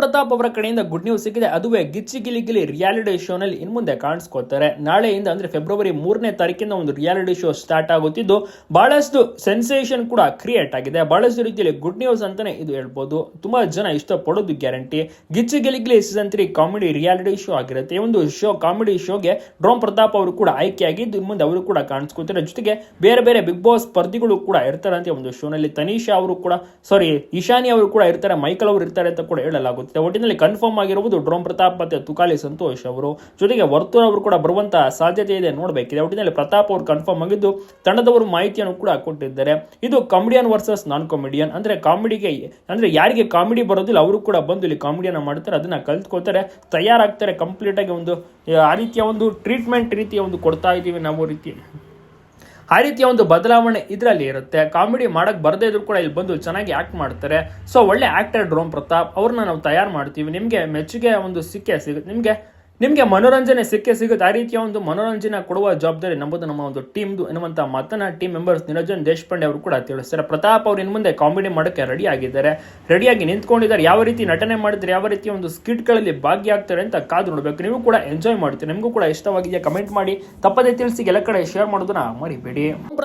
ಪ್ರತಾಪ್ ಅವರ ಕಡೆಯಿಂದ good news ಸಿಕ್ಕಿದೆ. ಅದುವೇ ಗಿಚ್ಚಿ ಗಿಲಿ ಗಿಲಿ ರಿಯಾಲಿಟಿ ಶೋನಲ್ಲಿ ಇನ್ ಮುಂದೆ ಕಾಣಿಸ್ಕೊತಾರೆ. ನಾಳೆಯಿಂದ ಅಂದ್ರೆ ಫೆಬ್ರವರಿ ಮೂರನೇ ತಾರೀಕಿಂದ ಒಂದು ರಿಯಾಲಿಟಿ ಶೋ ಸ್ಟಾರ್ಟ್ ಆಗುತ್ತಿದ್ದು, ಬಹಳಷ್ಟು ಸೆನ್ಸೇಷನ್ ಕೂಡ ಕ್ರಿಯೇಟ್ ಆಗಿದೆ. ಬಹಳಷ್ಟು ರೀತಿಯಲ್ಲಿ ಗುಡ್ ನ್ಯೂಸ್ ಅಂತಾನೆ ಇದು ಹೇಳ್ಬೋದು. ತುಂಬಾ ಜನ ಇಷ್ಟಪಡೋದು guarantee Gicchi Gili Gili season three comedy reality show ಆಗಿರುತ್ತೆ. ಒಂದು ಶೋ ಕಾಮಿಡಿ ಶೋಗೆ ಡ್ರೋನ್ ಪ್ರತಾಪ್ ಅವರು ಕೂಡ ಆಯ್ಕೆಯಾಗಿದ್ದು ಇನ್ನು ಮುಂದೆ ಅವರು ಕೂಡ ಕಾಣಿಸ್ಕೊತಾರೆ. ಜೊತೆಗೆ ಬೇರೆ ಬೇರೆ ಬಿಗ್ ಬಾಸ್ ಸ್ಪರ್ಧಿಗಳು ಕೂಡ ಇರ್ತಾರಂತೆ ಒಂದು ಶೋನಲ್ಲಿ ತನೀಶಾ ಅವರು ಕೂಡ ಸಾರಿ ಇಶಾನಿ ಅವರು ಕೂಡ ಇರ್ತಾರೆ. ಮೈಕಲ್ ಅವರು ಇರ್ತಾರೆ ಅಂತ ಕೂಡ ಹೇಳಲಾಗುತ್ತಿದೆ ಒಟ್ಟಿನಲ್ಲಿ ಕನ್ಫರ್ಮ್ ಆಗಿರುವುದು ಡ್ರೋಮ್ ಪ್ರತಾಪ್ ಮತ್ತೆ ತುಕಾಲಿ ಸಂತೋಷ್ ಅವರು. ಜೊತೆಗೆ ವರ್ತೂರ್ ಅವರು ಕೂಡ ಬರುವಂತಹ ಸಾಧ್ಯತೆ ಇದೆ ನೋಡಬೇಕಿದೆ. ಒಟ್ಟಿನಲ್ಲಿ ಪ್ರತಾಪ್ ಅವರು ಕನ್ಫರ್ಮ್ ಆಗಿದ್ದು ತಂಡದವರು ಮಾಹಿತಿಯನ್ನು ಕೂಡ ಕೊಟ್ಟಿದ್ದಾರೆ. ಇದು ಕಾಮಿಡಿಯನ್ ವರ್ಸಸ್ ನಾನ್ ಕಾಮಿಡಿಯನ್ ಅಂದ್ರೆ ಕಾಮಿಡಿಗೆ ಅಂದ್ರೆ ಯಾರಿಗೆ ಕಾಮಿಡಿ ಬರೋದಿಲ್ಲ, ಅವರು ಕೂಡ ಬಂದು ಇಲ್ಲಿ ಕಾಮಿಡಿಯನ್ನು ಮಾಡ್ತಾರೆ, ಅದನ್ನ ಕಲ್ತ್ಕೊಳ್ತಾರೆ, ತಯಾರಾಗ್ತಾರೆ ಕಂಪ್ಲೀಟ್ ಆಗಿ ಒಂದು, ಆ ರೀತಿಯ ಒಂದು ಟ್ರೀಟ್ಮೆಂಟ್ ರೀತಿಯ ಒಂದು ಕೊಡ್ತಾ ಇದ್ದೀವಿ ನಾವು ರೀತಿ ಆ ರೀತಿಯ ಒಂದು ಬದಲಾವಣೆ ಇದರಲ್ಲಿ ಇರುತ್ತೆ. ಕಾಮಿಡಿ ಮಾಡಕ್ ಬರದೇ ಇದ್ರು ಕೂಡ ಇಲ್ಲಿ ಬಂದು ಚೆನ್ನಾಗಿ ಆಕ್ಟ್ ಮಾಡ್ತಾರೆ. ಸೊ ಒಳ್ಳೆ ಆಕ್ಟರ್ ಡ್ರೋಮ್ ಪ್ರತಾಪ್ ಅವ್ರನ್ನ ನಾವು ತಯಾರು ಮಾಡ್ತೀವಿ. ನಿಮಗೆ ಮೆಚ್ಚುಗೆ ಒಂದು ಸಿಕ್ಕೇ ಸಿಗುತ್ತೆ. ನಿಮಗೆ ನಿಮಗೆ ಮನೋರಂಜನೆ ಸಿಕ್ಕೇ ಸಿಗುತ್ತೆ. ಆ ರೀತಿಯ ಒಂದು ಮನೋರಂಜನೆ ಕೊಡುವ ಜವಾಬ್ದಾರಿ ನಮ್ಮದು, ನಮ್ಮ ಒಂದು ಟೀಮ್ದು ಎನ್ನುವಂಥ ಮತನ ಟೀಮ್ ಮೆಂಬರ್ಸ್ ನಿರಂಜನ್ ದೇಶಪಾಂಡೆ ಅವರು ಕೂಡ ತಿಳಿಸ್ತಾರೆ. ಪ್ರತಾಪ್ ಅವರು ಇನ್ನು ಮುಂದೆ ಕಾಮಿಡಿ ಮಾಡೋಕ್ಕೆ ರೆಡಿ ಆಗಿದ್ದಾರೆ. ರೆಡಿಯಾಗಿ ನಿಂತ್ಕೊಂಡಿದ್ದಾರೆ. ಯಾವ ರೀತಿ ನಟನೆ ಮಾಡಿದ್ರೆ, ಯಾವ ರೀತಿಯ ಒಂದು ಸ್ಕಿಟ್ಗಳಲ್ಲಿ ಭಾಗಿಯಾಗ್ತಾರೆ ಅಂತ ಕಾದು ನೋಡಬೇಕು. ನೀವು ಕೂಡ ಎಂಜಾಯ್ ಮಾಡ್ತೀರಿ. ನಿಮಗೂ ಕೂಡ ಇಷ್ಟವಾಗಿದೆಯಾ? ಕಮೆಂಟ್ ಮಾಡಿ. ತಪ್ಪದೇ ತಿಳಿಸಿ. ಎಲ್ಲ ಕಡೆ ಶೇರ್ ಮಾಡೋದನ್ನ ಮರಿಬೇಡಿ.